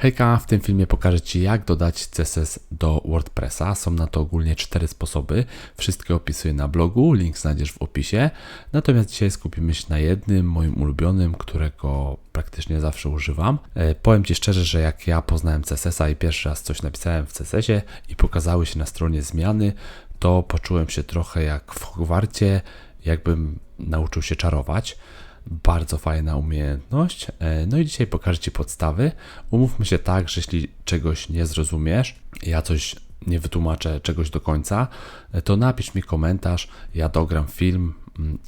Hejka, w tym filmie pokażę Ci jak dodać CSS do WordPressa. Są na to ogólnie cztery sposoby. Wszystkie opisuję na blogu, link znajdziesz w opisie. Natomiast dzisiaj skupimy się na jednym, moim ulubionym, którego praktycznie zawsze używam. E, powiem Ci szczerze, że jak ja poznałem CSS-a i pierwszy raz coś napisałem w CSS-ie i pokazały się na stronie zmiany, to poczułem się trochę jak w Hogwarcie, jakbym nauczył się czarować. Bardzo fajna umiejętność. E, No i dzisiaj pokażę Ci podstawy. Umówmy się tak, że jeśli czegoś nie zrozumiesz, ja coś nie wytłumaczę czegoś do końca, e, to napisz mi komentarz, ja dogram film mm,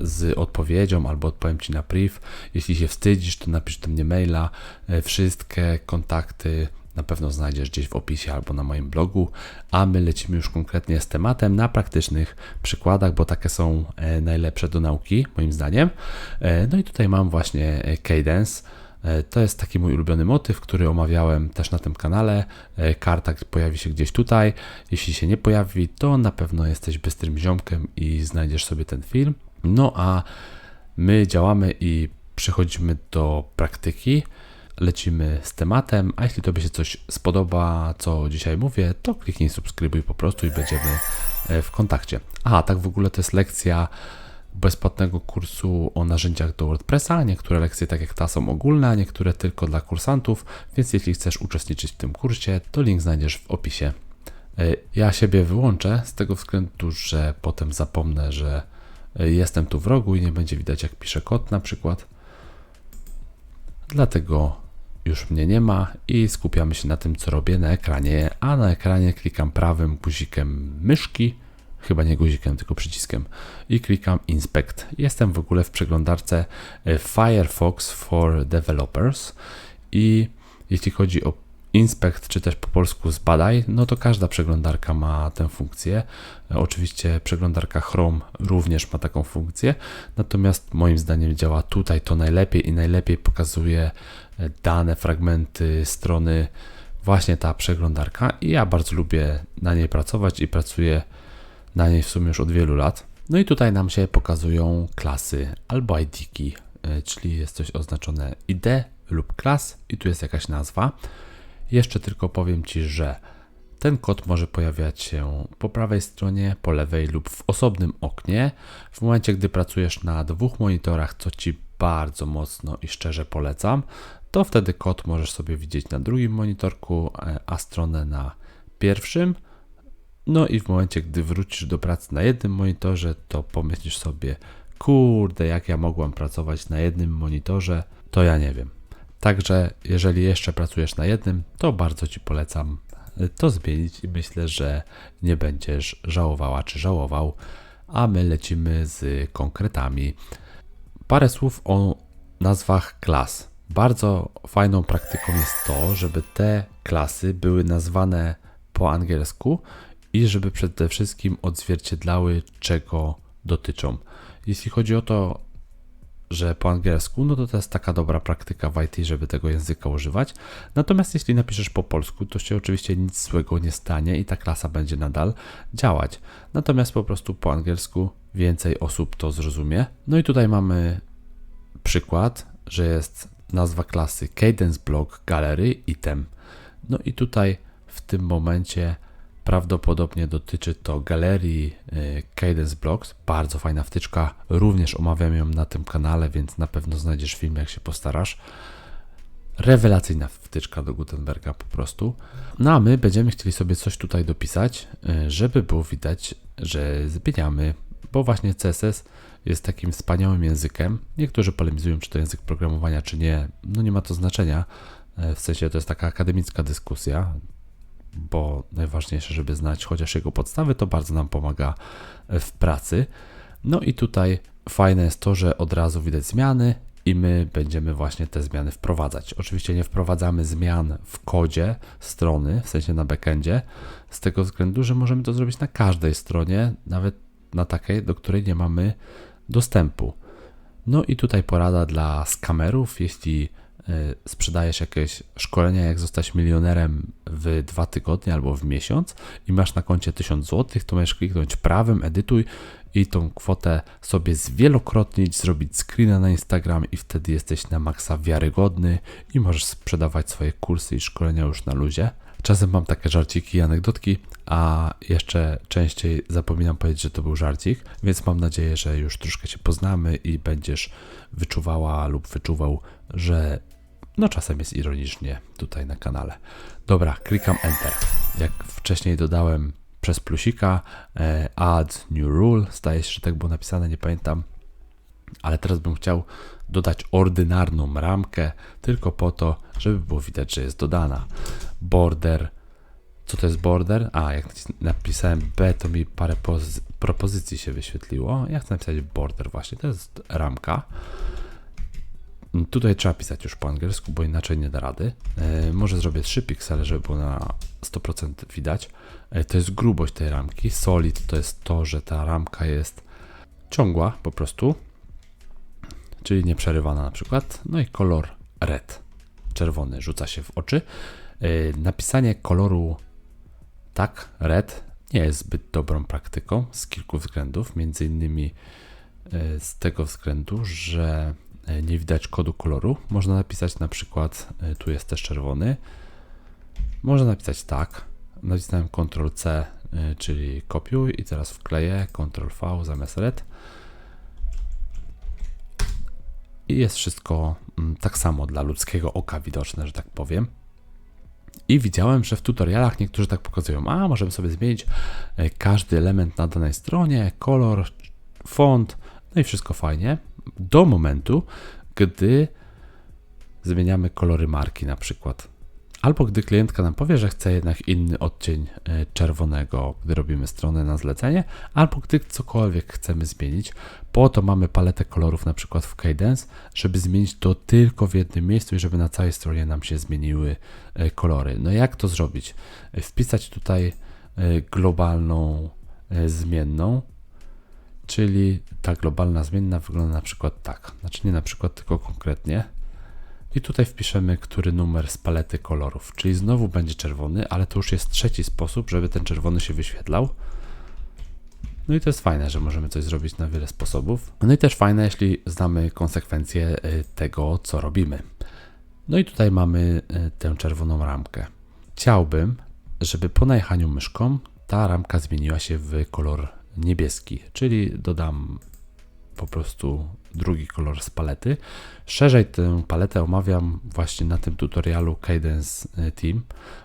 z odpowiedzią albo odpowiem Ci na priv. Jeśli się wstydzisz, to napisz do mnie maila. E, Wszystkie kontakty na pewno znajdziesz gdzieś w opisie albo na moim blogu, a my lecimy już konkretnie z tematem na praktycznych przykładach, bo takie są e, najlepsze do nauki, moim zdaniem. E, No i tutaj mam właśnie e, Cadence. To jest taki mój ulubiony motyw, który omawiałem też na tym kanale. Karta pojawi się gdzieś tutaj. Jeśli się nie pojawi, to na pewno jesteś bystrym ziomkiem i znajdziesz sobie ten film. No a my działamy i przechodzimy do praktyki lecimy z tematem, a jeśli Tobie się coś spodoba, co dzisiaj mówię, to kliknij subskrybuj po prostu i będziemy e, w kontakcie. Aha, tak w ogóle to jest lekcja bezpłatnego kursu o narzędziach do WordPressa. Niektóre lekcje, tak jak ta, są ogólne, a niektóre tylko dla kursantów, więc jeśli chcesz uczestniczyć w tym kursie, to link znajdziesz w opisie. E, Ja siebie wyłączę z tego względu, że potem zapomnę, że e, jestem tu w rogu i nie będzie widać, jak piszę kod na przykład. Dlatego już mnie nie ma i skupiamy się na tym, co robię na ekranie, a na ekranie klikam prawym guzikiem myszki, chyba nie guzikiem, tylko przyciskiem i klikam Inspect. Jestem w ogóle w przeglądarce e, Firefox for Developers i jeśli chodzi o Inspect, czy też po polsku zbadaj, no to każda przeglądarka ma tę funkcję. E, Oczywiście przeglądarka Chrome również ma taką funkcję, natomiast moim zdaniem działa tutaj to najlepiej i najlepiej pokazuje dane, fragmenty strony właśnie ta przeglądarka i ja bardzo lubię na niej pracować i pracuję na niej w sumie już od wielu lat. No i tutaj nam się pokazują klasy albo IDki, e, czyli jest coś oznaczone ID lub klas i tu jest jakaś nazwa. Jeszcze tylko powiem Ci, że ten kod może pojawiać się po prawej stronie, po lewej lub w osobnym oknie. W momencie, gdy pracujesz na dwóch monitorach, co Ci bardzo mocno i szczerze polecam, to wtedy kod możesz sobie widzieć na drugim monitorku, e, a stronę na pierwszym. No i w momencie, gdy wrócisz do pracy na jednym monitorze, to pomyślisz sobie, kurde, jak ja mogłam pracować na jednym monitorze, to ja nie wiem. Także jeżeli jeszcze pracujesz na jednym, to bardzo Ci polecam to zmienić i myślę, że nie będziesz żałowała czy żałował, a my lecimy z konkretami. Parę słów o nazwach klas. Bardzo fajną praktyką jest to, żeby te klasy były nazwane po angielsku i żeby przede wszystkim odzwierciedlały, czego dotyczą. Jeśli chodzi o to, że po angielsku, no to to jest taka dobra praktyka w IT, żeby tego języka używać. Natomiast jeśli napiszesz po polsku, to się oczywiście nic złego nie stanie i ta klasa będzie nadal działać. Natomiast po prostu po angielsku więcej osób to zrozumie. No i tutaj mamy przykład, że jest nazwa klasy Cadence Block Gallery Item. No i tutaj w tym momencie prawdopodobnie dotyczy to galerii y, Cadence Blocks. Bardzo fajna wtyczka, również omawiam ją na tym kanale, więc na pewno znajdziesz film, jak się postarasz. Rewelacyjna wtyczka do Gutenberga po prostu. No a my będziemy chcieli sobie coś tutaj dopisać, y, żeby było widać, że zmieniamy, bo właśnie CSS jest takim wspaniałym językiem. Niektórzy polemizują, czy to język programowania, czy nie. No nie ma to znaczenia. Y, W sensie to jest taka akademicka dyskusja, bo najważniejsze, żeby znać chociaż jego podstawy, to bardzo nam pomaga w pracy. No i tutaj fajne jest to, że od razu widać zmiany i my będziemy właśnie te zmiany wprowadzać. Oczywiście nie wprowadzamy zmian w kodzie strony, w sensie na backendzie, z tego względu, że możemy to zrobić na każdej stronie, nawet na takiej, do której nie mamy dostępu. No i tutaj porada dla skamerów, jeśli y, sprzedajesz jakieś szkolenia, jak zostać milionerem w dwa tygodnie albo w miesiąc i masz na koncie 1000 zł, to możesz kliknąć prawym, edytuj i tą kwotę sobie zwielokrotnić, zrobić screena na Instagram i wtedy jesteś na maksa wiarygodny i możesz sprzedawać swoje kursy i szkolenia już na luzie. Czasem mam takie żarciki i anegdotki, a jeszcze częściej zapominam powiedzieć, że to był żarcik, więc mam nadzieję, że już troszkę się poznamy i będziesz wyczuwała lub wyczuwał, że no czasem jest ironicznie tutaj na kanale. Dobra, klikam Enter. Jak wcześniej dodałem przez plusika e, add new rule, staje się, że tak było napisane, nie pamiętam, ale teraz bym chciał dodać ordynarną ramkę tylko po to, żeby było widać, że jest dodana. Border, co to jest border? A, jak napisałem B, to mi parę propozycji się wyświetliło. Ja chcę napisać border właśnie, to jest ramka. Tutaj trzeba pisać już po angielsku, bo inaczej nie da rady. E, może zrobię 3 piksele, żeby było na 100% widać. E, to jest grubość tej ramki. Solid to jest to, że ta ramka jest ciągła po prostu, czyli nieprzerywana na przykład. No i kolor red, czerwony, rzuca się w oczy. E, napisanie koloru tak, red, nie jest zbyt dobrą praktyką z kilku względów. Między innymi z tego względu, że E, nie widać kodu koloru. Można napisać na przykład, e, tu jest też czerwony. Można napisać tak. Nacisnąłem Ctrl C, e, czyli kopiuj i teraz wkleję Ctrl V zamiast red. I jest wszystko mm, tak samo dla ludzkiego oka widoczne, że tak powiem. I widziałem, że w tutorialach niektórzy tak pokazują, a możemy sobie zmienić każdy element na danej stronie, kolor, font, no i wszystko fajnie do momentu, gdy zmieniamy kolory marki na przykład. Albo gdy klientka nam powie, że chce jednak inny odcień e, czerwonego, gdy robimy stronę na zlecenie, albo gdy cokolwiek chcemy zmienić. Po to mamy paletę kolorów na przykład w Cadence, żeby zmienić to tylko w jednym miejscu i żeby na całej stronie nam się zmieniły e, kolory. No jak to zrobić? E, wpisać tutaj globalną zmienną, czyli ta globalna zmienna wygląda na przykład tak. Znaczy nie na przykład, tylko konkretnie. I tutaj wpiszemy, który numer z palety kolorów, czyli znowu będzie czerwony, ale to już jest trzeci sposób, żeby ten czerwony się wyświetlał. No i to jest fajne, że możemy coś zrobić na wiele sposobów. No i też fajne, jeśli znamy konsekwencje y, tego, co robimy. No i tutaj mamy y, tę czerwoną ramkę. Chciałbym, żeby po najechaniu myszką ta ramka zmieniła się w kolor niebieski, czyli dodam po prostu drugi kolor z palety. Szerzej tę paletę omawiam właśnie na tym tutorialu Cadence e, Team,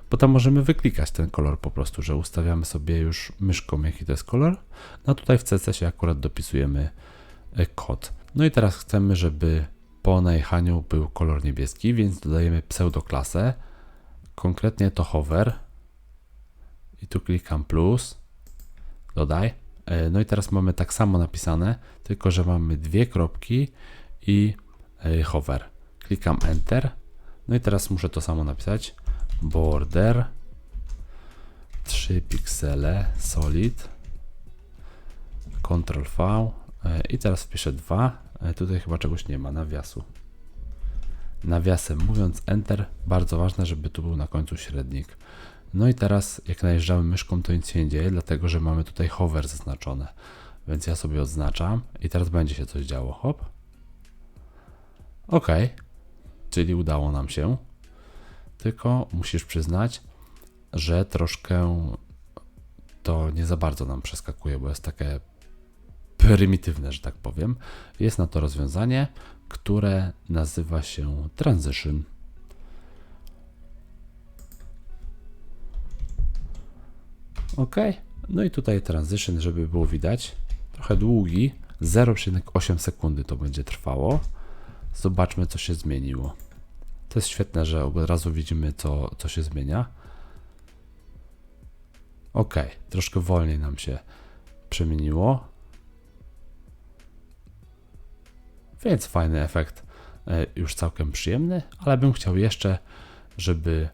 bo tam możemy wyklikać ten kolor po prostu, że ustawiamy sobie już myszką jaki to jest kolor. No tutaj w CSS akurat dopisujemy e, kod. No i teraz chcemy, żeby po najechaniu był kolor niebieski, więc dodajemy pseudoklasę, konkretnie to hover i tu klikam plus, dodaj no i teraz mamy tak samo napisane, tylko że mamy dwie kropki i e, hover. Klikam Enter. No i teraz muszę to samo napisać. Border 3 piksele solid Ctrl V e, i teraz wpiszę 2. Tutaj chyba czegoś nie ma, nawiasu. Nawiasem mówiąc Enter, bardzo ważne, żeby tu był na końcu średnik. No i teraz jak najeżdżamy myszką to nic się nie dzieje, dlatego że mamy tutaj hover zaznaczone. Więc ja sobie odznaczam i teraz będzie się coś działo. Hop. Ok. Czyli udało nam się. Tylko musisz przyznać, że troszkę to nie za bardzo nam przeskakuje, bo jest takie prymitywne, że tak powiem. Jest na to rozwiązanie, które nazywa się transition. OK. No i tutaj transition, żeby było widać. Trochę długi. 0,8 sekundy to będzie trwało. Zobaczmy, co się zmieniło. To jest świetne, że od razu widzimy, co, co się zmienia. OK, troszkę wolniej nam się przemieniło. Więc fajny efekt, e, już całkiem przyjemny, ale bym chciał jeszcze, żeby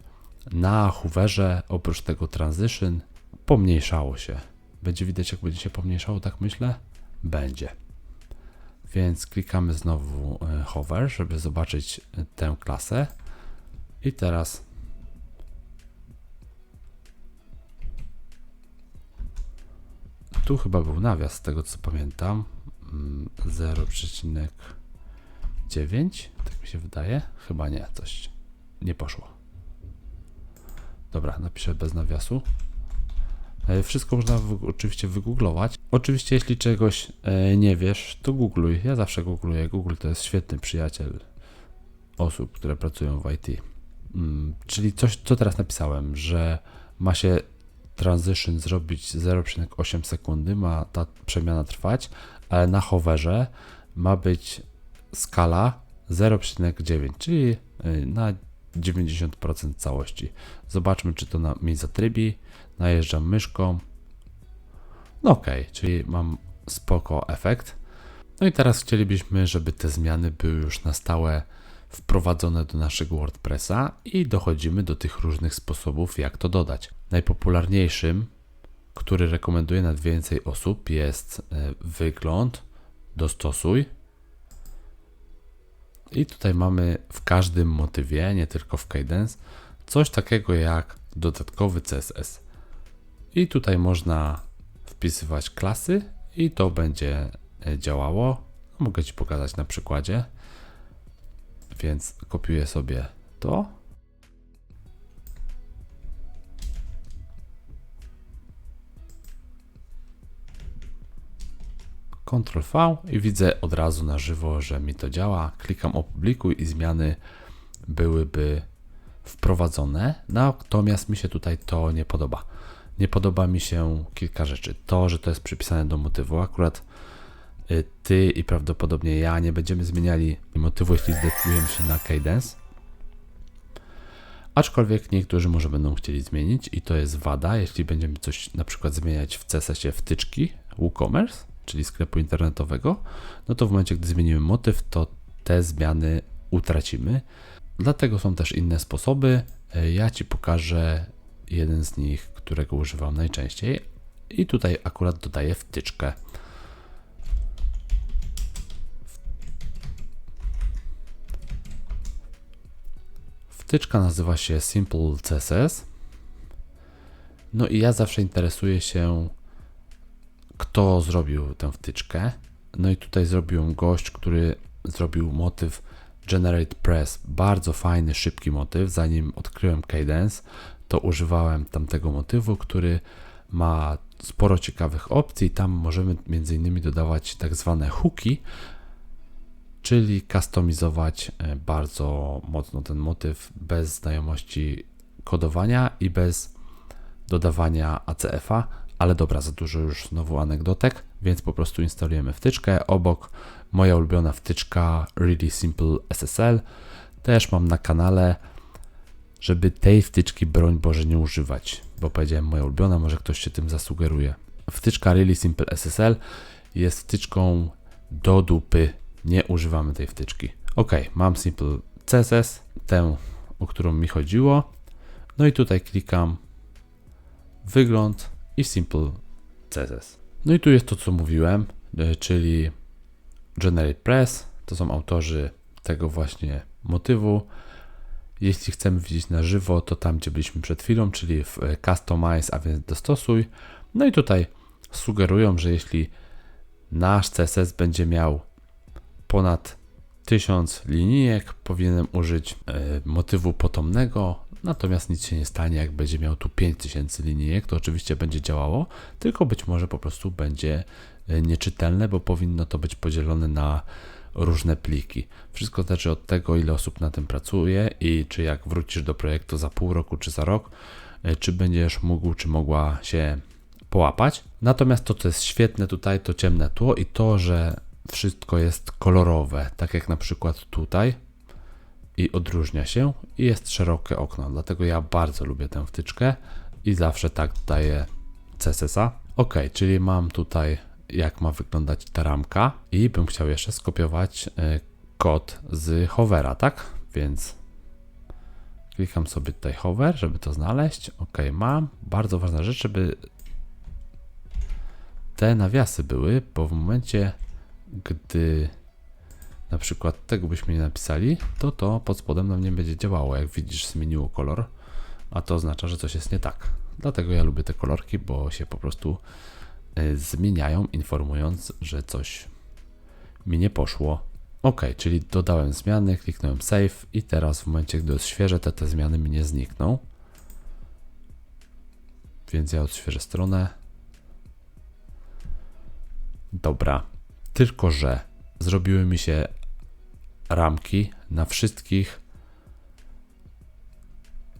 na hooverze oprócz tego transition pomniejszało się. Będzie widać, jak będzie się pomniejszało, tak myślę? Będzie. Więc klikamy znowu e, hover, żeby zobaczyć e, tę klasę. I teraz Tu chyba był nawias, z tego co pamiętam. Mm, 0,9. Tak mi się wydaje. Chyba nie, coś nie poszło. Dobra, napiszę bez nawiasu. E, Wszystko można oczywiście wygooglować. Oczywiście, jeśli czegoś e, nie wiesz, to googluj. Ja zawsze googluję. Google to jest świetny przyjaciel osób, które pracują w IT. Mm, czyli coś, co teraz napisałem, że ma się transition zrobić 0,8 sekundy, ma ta przemiana trwać, ale na hoverze ma być skala 0,9, czyli y, na 90% całości. Zobaczmy, czy to na, mi zatrybi. Najeżdżam myszką. No ok, czyli mam spoko efekt. No i teraz chcielibyśmy, żeby te zmiany były już na stałe wprowadzone do naszego WordPressa i dochodzimy do tych różnych sposobów, jak to dodać. Najpopularniejszym, który rekomenduję nad więcej osób, jest e, wygląd, dostosuj. I tutaj mamy w każdym motywie, nie tylko w Cadence, coś takiego jak dodatkowy CSS. I tutaj można wpisywać klasy i to będzie e, działało. Mogę Ci pokazać na przykładzie. Więc kopiuję sobie to. Ctrl V i widzę od razu na żywo, że mi to działa. Klikam opublikuj i zmiany byłyby wprowadzone. Natomiast mi się tutaj to nie podoba. Nie podoba mi się kilka rzeczy. To, że to jest przypisane do motywu. Akurat y, ty i prawdopodobnie ja nie będziemy zmieniali motywu, jeśli zdecydujemy się na cadence. Aczkolwiek niektórzy może będą chcieli zmienić i to jest wada, jeśli będziemy coś na przykład zmieniać w CSS-ie wtyczki WooCommerce, czyli sklepu internetowego, no to w momencie, gdy zmienimy motyw, to te zmiany utracimy. Dlatego są też inne sposoby. Ja Ci pokażę jeden z nich, którego używam najczęściej i tutaj akurat dodaję wtyczkę. Wtyczka nazywa się Simple CSS. No i ja zawsze interesuję się, kto zrobił tę wtyczkę. No i tutaj zrobił ją gość, który zrobił motyw Generate Press. Bardzo fajny, szybki motyw. Zanim odkryłem Cadence, to używałem tamtego motywu, który ma sporo ciekawych opcji. Tam możemy między innymi dodawać tak zwane hooki, czyli kustomizować e, bardzo mocno ten motyw bez znajomości kodowania i bez dodawania ACF-a. Ale dobra, za dużo już znowu anegdotek, więc po prostu instalujemy wtyczkę. Obok moja ulubiona wtyczka Really Simple SSL. Też mam na kanale, żeby tej wtyczki broń Boże nie używać, bo powiedziałem moja ulubiona, może ktoś się tym zasugeruje. Wtyczka Really Simple SSL jest wtyczką do dupy. Nie używamy tej wtyczki. Ok, mam Simple CSS, tę, o którą mi chodziło. No i tutaj klikam wygląd i Simple CSS. No i tu jest to, co mówiłem, e, czyli Generate Press. To są autorzy tego właśnie motywu. Jeśli chcemy widzieć na żywo, to tam, gdzie byliśmy przed chwilą, czyli w e, Customize, a więc dostosuj. No i tutaj sugerują, że jeśli nasz CSS będzie miał ponad 1000 linijek, powinienem użyć e, motywu potomnego, natomiast nic się nie stanie, jak będzie miał tu 5000 linijek, to oczywiście będzie działało, tylko być może po prostu będzie e, nieczytelne, bo powinno to być podzielone na różne pliki. Wszystko zależy od tego, ile osób na tym pracuje i czy jak wrócisz do projektu za pół roku czy za rok, e, czy będziesz mógł, czy mogła się połapać. Natomiast to, co jest świetne tutaj, to ciemne tło i to, że wszystko jest kolorowe, tak jak na przykład tutaj i odróżnia się i jest szerokie okno. Dlatego ja bardzo lubię tę wtyczkę i zawsze tak daję CSS-a. Ok, czyli mam tutaj jak ma wyglądać ta ramka i bym chciał jeszcze skopiować y, kod z hovera, tak? Więc klikam sobie tutaj hover, żeby to znaleźć. Ok, mam. Bardzo ważna rzecz, żeby te nawiasy były, bo w momencie, gdy na przykład tego byśmy nie napisali, to to pod spodem nam nie będzie działało. Jak widzisz, zmieniło kolor, a to oznacza, że coś jest nie tak. Dlatego ja lubię te kolorki, bo się po prostu y, zmieniają, informując, że coś mi nie poszło. Ok, czyli dodałem zmiany, kliknąłem save i teraz w momencie, gdy odświeżę, te, te zmiany mi nie znikną. Więc ja odświeżę stronę. Dobra, tylko że zrobiły mi się ramki na wszystkich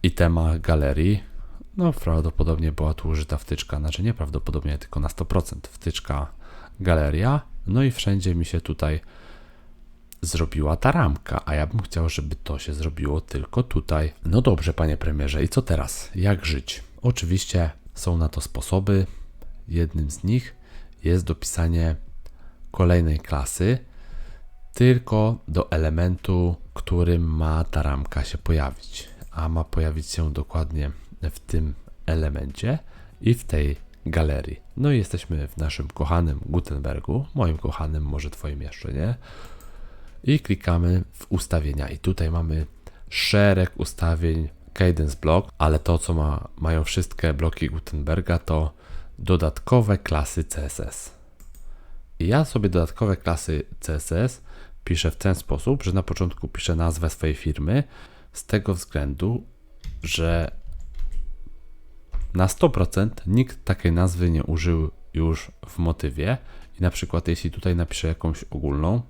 itemach galerii. No, prawdopodobnie była tu użyta wtyczka, znaczy nieprawdopodobnie, tylko na 100% wtyczka galeria. No i wszędzie mi się tutaj zrobiła ta ramka, a ja bym chciał, żeby to się zrobiło tylko tutaj. No dobrze, panie premierze, i co teraz? Jak żyć? Oczywiście są na to sposoby. Jednym z nich jest dopisanie kolejnej klasy, tylko do elementu, którym ma ta ramka się pojawić. A ma pojawić się dokładnie w tym elemencie i w tej galerii. No i jesteśmy w naszym kochanym Gutenbergu, moim kochanym, może Twoim jeszcze nie. I klikamy w ustawienia. I tutaj mamy szereg ustawień Cadence Block, ale to, co ma, mają wszystkie bloki Gutenberga, to dodatkowe klasy CSS. Ja sobie dodatkowe klasy CSS piszę w ten sposób, że na początku piszę nazwę swojej firmy, z tego względu, że na 100% nikt takiej nazwy nie użył już w motywie. I na przykład, jeśli tutaj napiszę jakąś ogólną,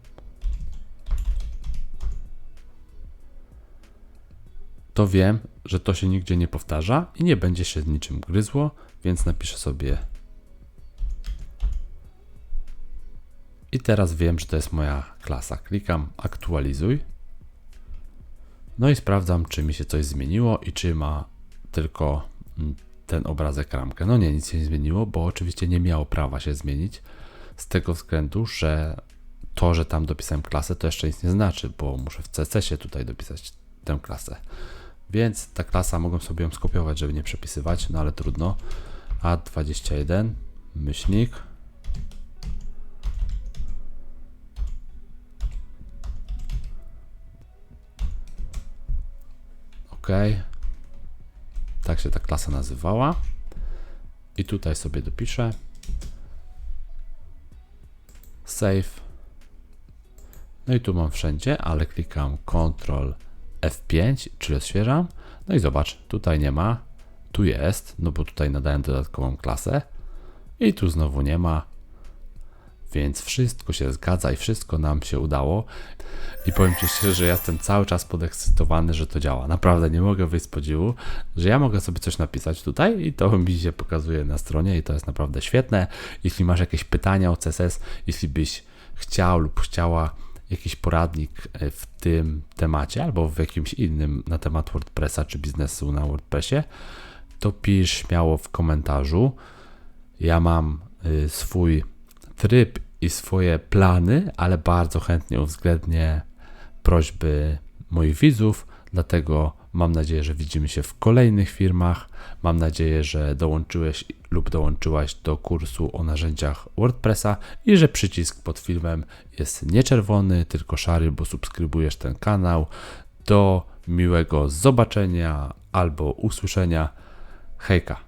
to wiem, że to się nigdzie nie powtarza i nie będzie się z niczym gryzło, więc napiszę sobie. I teraz wiem, że to jest moja klasa. Klikam aktualizuj. No i sprawdzam, czy mi się coś zmieniło i czy ma tylko mm, ten obrazek ramkę. No nie, nic się nie zmieniło, bo oczywiście nie miało prawa się zmienić z tego względu, że to, że tam dopisałem klasę, to jeszcze nic nie znaczy, bo muszę w CSS-ie tutaj dopisać tę klasę. Więc ta klasa mogą sobie ją skopiować, żeby nie przepisywać, no ale trudno. A21 myślnik OK. Tak się ta klasa nazywała. I tutaj sobie dopiszę. Save. No i tu mam wszędzie, ale klikam Ctrl F5, czyli odświeżam. No i zobacz, tutaj nie ma. Tu jest, no bo tutaj nadałem dodatkową klasę. I tu znowu nie ma. Więc wszystko się zgadza i wszystko nam się udało. I powiem Ci szczerze, że jestem cały czas podekscytowany, że to działa. Naprawdę nie mogę wyjść z podziwu, że ja mogę sobie coś napisać tutaj i to mi się pokazuje na stronie i to jest naprawdę świetne. Jeśli masz jakieś pytania o CSS, jeśli byś chciał lub chciała jakiś poradnik e, w tym temacie albo w jakimś innym na temat WordPressa czy biznesu na WordPressie, to pisz śmiało w komentarzu. Ja mam y, swój tryb i swoje plany, ale bardzo chętnie uwzględnię prośby moich widzów, dlatego mam nadzieję, że widzimy się w kolejnych firmach. Mam nadzieję, że dołączyłeś lub dołączyłaś do kursu o narzędziach WordPressa i że przycisk pod filmem jest nie czerwony, tylko szary, bo subskrybujesz ten kanał. Do miłego zobaczenia albo usłyszenia. Hejka!